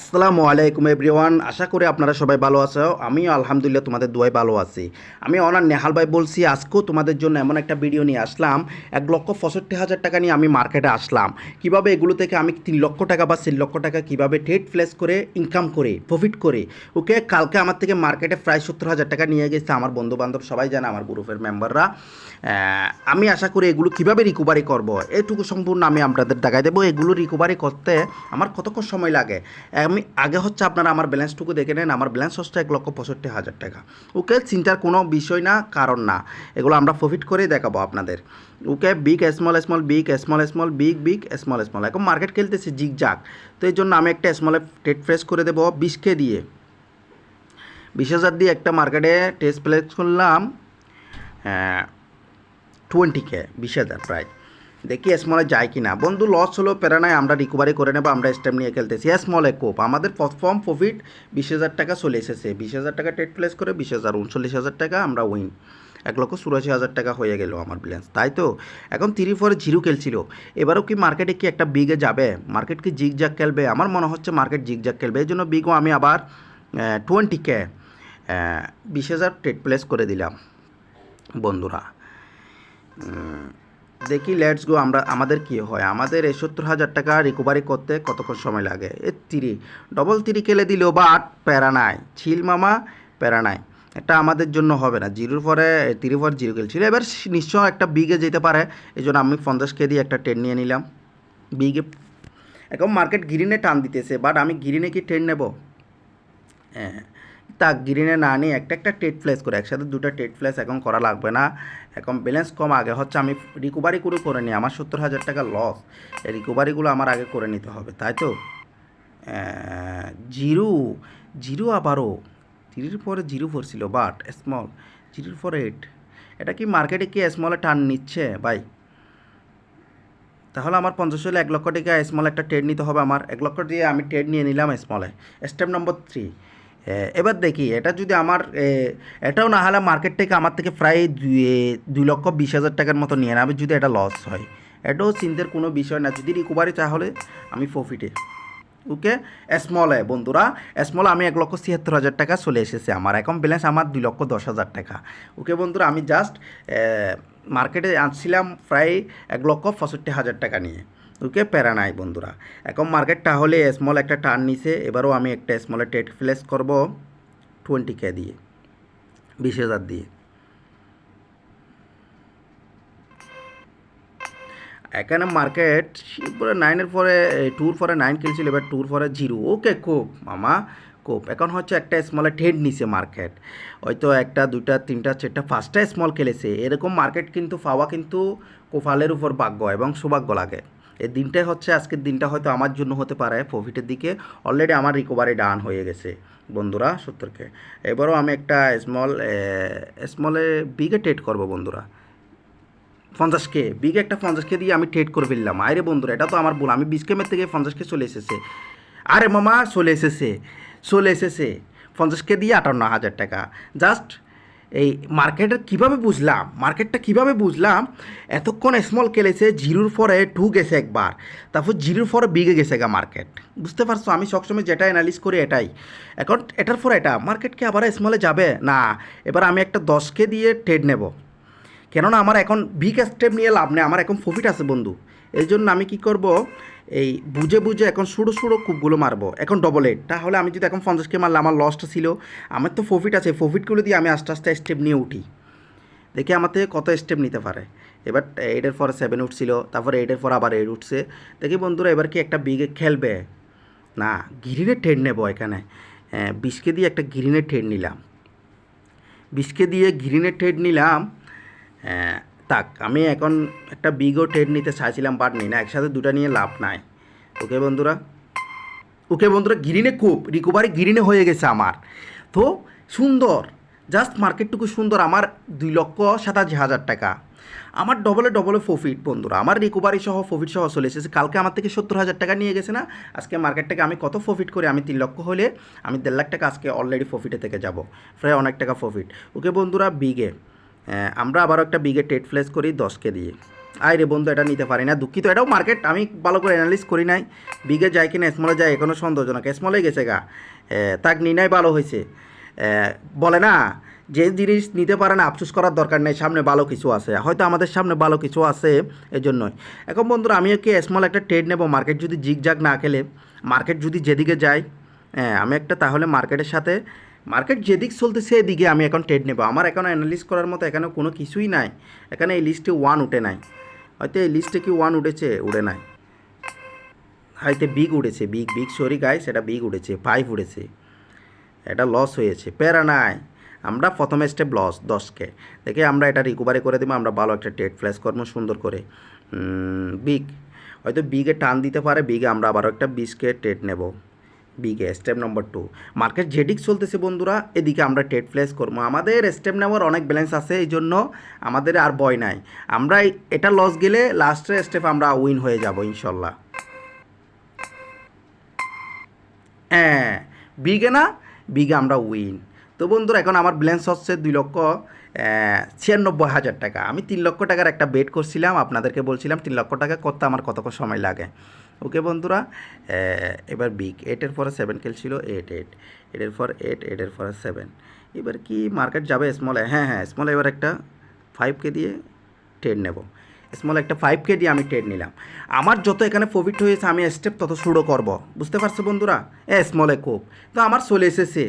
আসসালামু আলাইকুম এভরিওয়ান, আশা করি আপনারা সবাই ভালো আছো। আমিও আলহামদুলিল্লাহ তোমাদের দুয়াই ভালো আছি। আমি অনার নেহাল ভাই বলছি, আজকেও তোমাদের জন্য এমন একটা ভিডিও নিয়ে আসলাম। এক লক্ষ পঁয়ষট্টি হাজার টাকা নিয়ে আমি মার্কেটে আসলাম। কীভাবে এগুলো থেকে আমি তিন লক্ষ টাকা বা তিন লক্ষ টাকা কীভাবে ট্রেড প্লেস করে ইনকাম করে প্রফিট করে, ওকে? কালকে আমার থেকে মার্কেটে প্রায় সত্তর হাজার টাকা নিয়ে গেছে আমার বন্ধু বান্ধব সবাই জানে আমার গ্রুপের মেম্বাররা আমি আশা করি এগুলো কীভাবে রিকভারি করব? এটুকু সম্পূর্ণ আমি আপনাদের দেখাই দেবো। এগুলো রিকভারি করতে আমার কতক্ষণ সময় লাগে? আমি আগে হচ্ছে আপনারা আমার ব্যালেন্সটুকু দেখে নেন, আমার ব্যালেন্স হচ্ছে এক লক্ষ পঁয়ষট্টি হাজার টাকা। ওকে, চিন্তার কোনো বিষয় না, কারণ না। এগুলো আমরা প্রফিট করেই দেখাবো আপনাদের। Okay big small small big small small big big small small এখন মার্কেট খেলতেছে জিগ জাগ তো এই জন্য আমি একটা স্মলে টেট ফ্রেশ করে দেবো বিশকে দিয়ে। বিশ হাজার দিয়ে একটা মার্কেটে টেস্ট প্লেস করলাম টোয়েন্টিকে বিশ হাজার প্রায়। দেখি স্মলে যায় কি না বন্ধু লস হলো প্যারা নাই, আমরা রিকভারি করে নেব, আমরা স্টেপ নিয়ে খেলতেছি। স্মলে কোপ আমাদের প্রথম প্রফিট বিশ হাজার টাকা চলে এসেছে। বিশ হাজার টাকা টেট প্লেস করে বিশ হাজার, উনচল্লিশ হাজার টাকা আমরা উইন এক লক্ষ চুরাশি হাজার টাকা হয়ে গেল আমার ব্যালেন্স তাই তো? এখন থ্রি ফোর জিরো খেলছিল। এবারও কি মার্কেটে কি একটা বিগে যাবে? মার্কেট কি জিগ জাগ খেলবে? আমার মনে হচ্ছে মার্কেট জিগ জাগ খেলবে। এই জন্য বিগও আমি আবার টোয়েন্টিকে বিশ হাজার টেট প্লেস করে দিলাম। বন্ধুরা দেখি লেটস গো আমরা, আমাদের কি হয়? আমাদের এই সত্তর হাজার টাকা রিকভারি করতে কতক্ষণ সময় লাগে? এ তিরি ডবল তিরি খেলে দিলেও বাট প্যারা নাই। ছিল মামা, প্যারা নাই। এটা আমাদের জন্য হবে না। জিরোর পরে তিরি পর জিরো খেলছিল এবার নিশ্চয় একটা বিগে যেতে পারে। এই জন্য আমি পঞ্চাশ কে দিয়ে একটা ট্রেন নিয়ে নিলাম। বিগে এখন মার্কেট গ্রিনে টান দিতেছে বাট আমি গ্রিনে কি ট্রেন নেব? হ্যাঁ। তা গ্রিনে না নিয়ে একটা একটা টেট ফ্লেস করে, একসাথে দুটো টেট ফ্লেস এখন করা লাগবে না। এখন ব্যালেন্স কম, আগে হচ্ছে আমি রিকভারি করে করে নিই, আমার সত্তর হাজার টাকা লস এই রিকভারিগুলো আমার আগে করে নিতে হবে, তাই তো? জিরো জিরো আবারও। জিরোর পরে জিরো ফোর ছিল বাট স্মল জিরোর পরে এইট এটা কি মার্কেটে কি স্মলে টান নিচ্ছে? ভাই, তাহলে আমার পঞ্চাশ হলে এক লক্ষ টাকা স্মল একটা ট্রেড নিতে হবে আমার। এক লক্ষ দিয়ে আমি ট্রেড নিয়ে নিলাম স্মলে স্টেপ নম্বর থ্রি এবার দেখি, এটা যদি আমার এটাও না হলে মার্কেট থেকে আমার থেকে প্রায় দুই লক্ষ বিশ হাজার টাকার মতো নিয়ে নেবে যদি এটা লস হয়। এটাও চিন্তার কোনো বিষয় না। যদি রিকভারি তাহলে আমি প্রফিটে ওকে স্মলে বন্ধুরা। স্মলে আমি এক লক্ষ ছিয়াত্তর হাজার টাকা চলে এসেছে। আমার এখন ব্যালেন্স আমার দুই লক্ষ দশ হাজার টাকা। ওকে বন্ধুরা, আমি জাস্ট মার্কেটে আনছিলাম প্রায় এক লক্ষ পঁয়ষট্টি হাজার টাকা নিয়ে। ওকে, প্যারা নাই বন্ধুরা। এখন মার্কেটটা হলে স্মল একটা টার্ন নিছে, এবারও আমি একটা স্মলে টেট প্লেস করব টোয়েন্টি কে দিয়ে, বিশ হাজার দিয়ে। এখানে মার্কেট পরে নাইনের পরে টুর পরে নাইন খেলছিল, এবার টুর পরে জিরো ওকে, কোপ, মামা, কোপ। এখন হচ্ছে একটা স্মলে ঠেড নিছে মার্কেট। হয়তো একটা, দুইটা, তিনটা, চারটা, পাঁচটা স্মল খেলেছে। এরকম মার্কেট কিন্তু, পাওয়া কিন্তু কোফালের উপর ভাগ্য এবং সৌভাগ্য লাগে। এই দিনটাই হচ্ছে, আজকের দিনটা হয়তো আমার জন্য হতে পারে প্রফিটের দিকে। অলরেডি আমার রিকভারি ডান হয়ে গেছে, বন্ধুরা সত্তরকে এবারও আমি একটা স্মল স্মলে বিগে ট্রেড করব, বন্ধুরা। পঞ্চাশ কে বিগ একটা পঞ্চাশ কে দিয়ে আমি ট্রেড করে ফেললাম। আরে বন্ধুরা, এটা তো আমার ভুল। আমি বিশ কেমের থেকে পঞ্চাশ কে চলে এসেছে। আরে মামা, চলে এসেছে চলে এসেছে। পঞ্চাশ কে দিয়ে আটান্ন হাজার টাকা। জাস্ট এই মার্কেটের কীভাবে বুঝলাম? মার্কেটটা কীভাবে বুঝলাম? এতক্ষণ স্মল খেলেছে, জিরোর পরে টু গেছে একবার। তারপর জিরোর পরে বিগে গেছে গা মার্কেট বুঝতে পারছ? আমি সবসময় যেটা অ্যানালিস করি এটাই। এখন এটার পর এটা মার্কেট কি আবার স্মলে যাবে? না। এবার আমি একটা দশকে দিয়ে ট্রেড নেব। কেননা আমার এখন বিগ স্টেপ নিয়ে লাভ নেই। আমার এখন প্রফিট আছে বন্ধু। এই জন্য আমি কি করব? এই বুঝে বুঝে এখন সুড়ো সুড়ো কূপগুলো মারবো। এখন ডবল এইট তাহলে আমি যদি এখন পঞ্চাশকে মারলে আমার লসটা ছিল। আমার তো প্রফিট আছে প্রফিটগুলো দিয়ে আমি আস্তে আস্তে স্টেপ নিয়ে উঠি। দেখি আমার থেকে কত স্টেপ নিতে পারে। এবার এইটের পরে সেভেন উঠছিল তারপরে এইটের পর আবার এইট উঠছে। দেখি বন্ধুরা এবার কি একটা বিগে খেলবে? না গ্রিনের ট্রেড নেব এখানে। হ্যাঁ, বিশকে দিয়ে একটা গ্রিনের ট্রেড নিলাম। বিশকে দিয়ে গ্রিনের ট্রেড নিলাম। তাক আমি এখন একটা বিগো ট্রেড নিতে চাইছিলাম বাট নিই না, একসাথে দুটা নিয়ে লাভ নাই। ওকে বন্ধুরা? ওকে বন্ধুরা, গ্রিনে খুব রিকভারি গ্রিনে হয়ে গেছে আমার। তো, সুন্দর জাস্ট মার্কেটটুকু সুন্দর, আমার দুই লক্ষ সাতাশি হাজার টাকা। আমার ডবলে ডবলে প্রফিট বন্ধুরা। আমার রিকভারি সহ প্রফিট সহ চলে এসেছে। কালকে আমার থেকে সত্তর হাজার টাকা নিয়ে গেছে না? আজকে মার্কেট থেকে আমি কত প্রফিট করি? আমি তিন লক্ষ হলে আমি দেড় লাখ টাকা আজকে অলরেডি প্রফিটে থেকে যাব। প্রায় অনেক টাকা প্রফিট ওকে বন্ধুরা বিগে আমরা আবারও একটা বিগে টেট ফ্লেস করি দশকে দিয়ে। আয় রে বন্ধু, এটা নিতে পারি না। দুঃখিত, এটাও মার্কেট আমি ভালো করে অ্যানালিস করি নাই। বিগে যায় কিনা স্মলে যায় এখনও সন্দেহজনক। স্মলে গেছে গা। তাক নিনাই ভালো হয়েছে। বলে না, যে জিনিস নিতে পারে না, আফসোস করার দরকার নেই, সামনে ভালো কিছু আছে। হয়তো আমাদের সামনে ভালো কিছু আছে এই জন্যই এখন বন্ধুরা, আমিও কি স্মল একটা ট্রেড নেব? মার্কেট যদি জিগজাগ না খেলে মার্কেট যদি যেদিকে যায় হ্যাঁ আমি একটা তাহলে মার্কেটের সাথে মার্কেট যেদিক চলতে সেদিকে আমি এখন ট্রেড নেব। আমার এখন অ্যানালিস করার মতো এখানে কোনো কিছুই নাই। এখানে এই লিস্টে ওয়ান উঠে নাই। হয়তো এই লিস্টে কি ওয়ান উঠেছে? উঠে নাই। হয়তো বিগ উঠেছে বিগ বিগ সরি গাই সেটা বিগ উঠেছে ফাইভ উঠেছে এটা লস হয়েছে। প্যারা নাই। আমরা প্রথম স্টেপ লস দশকে। দেখে আমরা এটা রিকভারি করে দেবো। আমরা ভালো একটা টেট ফ্ল্যাশ করব সুন্দর করে। বিগ হয়তো বিগে টান দিতে পারে। বিগে আমরা আবারও একটা বিশকে টেট নেব। বিগে স্টেপ নম্বর টু মার্কেট যেদিক চলতেছে বন্ধুরা, এদিকে আমরা টেট ফ্লেস করব। আমাদের স্টেপ নেওয়ার অনেক ব্যালেন্স আছে, এই জন্য আমাদের আর ভয় নাই। আমরা এটা লস গেলে লাস্টের স্টেপ আমরা উইন হয়ে যাব, ইনশাল্লাহ। হ্যাঁ বিগে না বিগে আমরা উইন তো বন্ধুরা, এখন আমার ব্যালেন্স হচ্ছে দুই লক্ষ ছিয়ানব্বই হাজার টাকা। আমি তিন লক্ষ টাকার একটা বেট করছিলাম, আপনাদেরকে বলছিলাম, তিন লক্ষ টাকা করতে আমার কত সময় লাগে? ওকে বন্ধুরা এবার বিগ এইটের পরে সেভেন খেলছিল এইট এইট এটের পর এইট এটের পরে সেভেন এবার কি মার্কেট যাবে? স্মলে হ্যাঁ হ্যাঁ স্মলে এবার একটা ফাইভ কে দিয়ে টেন নেব। স্মল একটা ফাইভ কে দিয়ে আমি টেন নিলাম। আমার যত এখানে প্রফিট হয়েছে, আমি স্টেপ তত শুরু করব। বুঝতে পারছ বন্ধুরা? এ স্মলে খুব। তো আমার চলে এসেছে।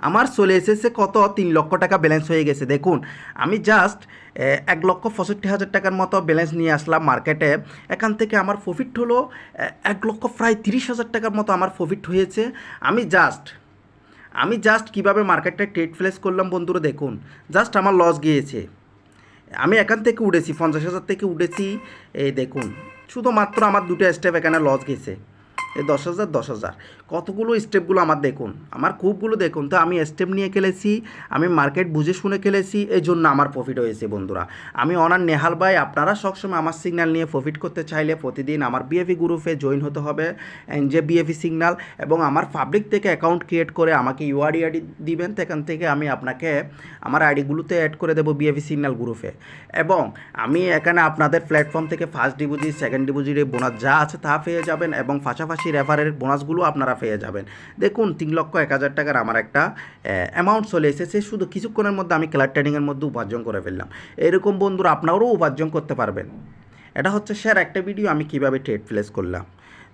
আমার চলে এসেছে কত? তিন লক্ষ টাকা ব্যালেন্স হয়ে গেছে। দেখুন, আমি জাস্ট এক লক্ষ পঁয়ষট্টি হাজার টাকার মতো ব্যালেন্স নিয়ে আসলাম মার্কেটে এখান থেকে আমার প্রফিট হলো এক লক্ষ প্রায় তিরিশ হাজার টাকার মতো আমার প্রফিট হয়েছে। আমি জাস্ট আমি জাস্ট কীভাবে মার্কেটটা ট্রেড ফ্লেস করলাম বন্ধুরা দেখুন। জাস্ট আমার লস গিয়েছে। আমি এখান থেকে উঠেছি, পঞ্চাশ হাজার থেকে উঠেছি। এই দেখুন, শুধুমাত্র আমার দুটো স্টেপ এখানে লস গেছে। এই দশ হাজার দশ হাজার। কতগুলো স্টেপগুলো আমার দেখুন, আমার খুবগুলো দেখুন। তো আমি স্টেপ নিয়ে খেলেছি, আমি মার্কেট বুঝে শুনে খেলেছি এই জন্য আমার প্রফিট হয়েছে বন্ধুরা। আমি অনার নেহাল ভাই, আপনারা সবসময় আমার সিগন্যাল নিয়ে প্রফিট করতে চাইলে প্রতিদিন আমার বিএফি গ্রুপে জয়েন হতে হবে এনজে বিএফি সিগন্যাল এবং আমার পাবলিক থেকে অ্যাকাউন্ট ক্রিয়েট করে আমাকে ইউআরডি আইডি দিবেন, সেখান থেকে আমি আপনাকে আমার আইডিগুলোতে অ্যাড করে দেবো বিএফি সিগন্যাল গ্রুপে এবং আমি এখানে আপনাদের প্ল্যাটফর্ম থেকে ফার্স্ট ডিপোজিট সেকেন্ড ডিপোজিটের বোনাস যা আছে তা পেয়ে যাবেন, এবং পাশাপাশি রেফারের বোনাসগুলো আপনারা পেয়ে যাবেন। দেখুন, তিন লক্ষ এক হাজার টাকার আমার একটা অ্যামাউন্ট চলে এসেছে। শুধু কিছুক্ষণের মধ্যে আমি ক্লার ট্রেডিংয়ের মধ্যে উপার্জন করে ফেললাম। এরকম বন্ধুরা আপনারাও উপার্জন করতে পারবেন। এটা হচ্ছে স্যার একটা ভিডিও আমি কীভাবে ট্রেড প্লেস করলাম।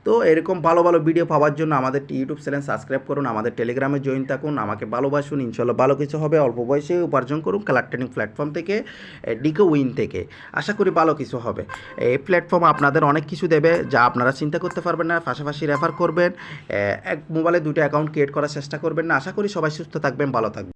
তো এরকম ভালো ভালো ভিডিও পাওয়ার জন্য আমাদের ইউটিউব চ্যানেল সাবস্ক্রাইব করুন, আমাদের টেলিগ্রামে জয়েন থাকুন, আমাকে ভালোবাসুন ইনশাল্লাহ ভালো কিছু হবে, অল্প বয়সে উপার্জন করুন কালার ট্রেনিং প্ল্যাটফর্ম থেকে ডিকো উইন থেকে। আশা করি ভালো কিছু হবে। এই প্ল্যাটফর্ম আপনাদের অনেক কিছু দেবে যা আপনারা চিন্তা করতে পারবেন না, পাশাপাশি রেফার করবেন। এক মোবাইলে দুটো অ্যাকাউন্ট ক্রিয়েট করার চেষ্টা করবেন না। আশা করি সবাই সুস্থ থাকবেন, ভালো থাকবেন।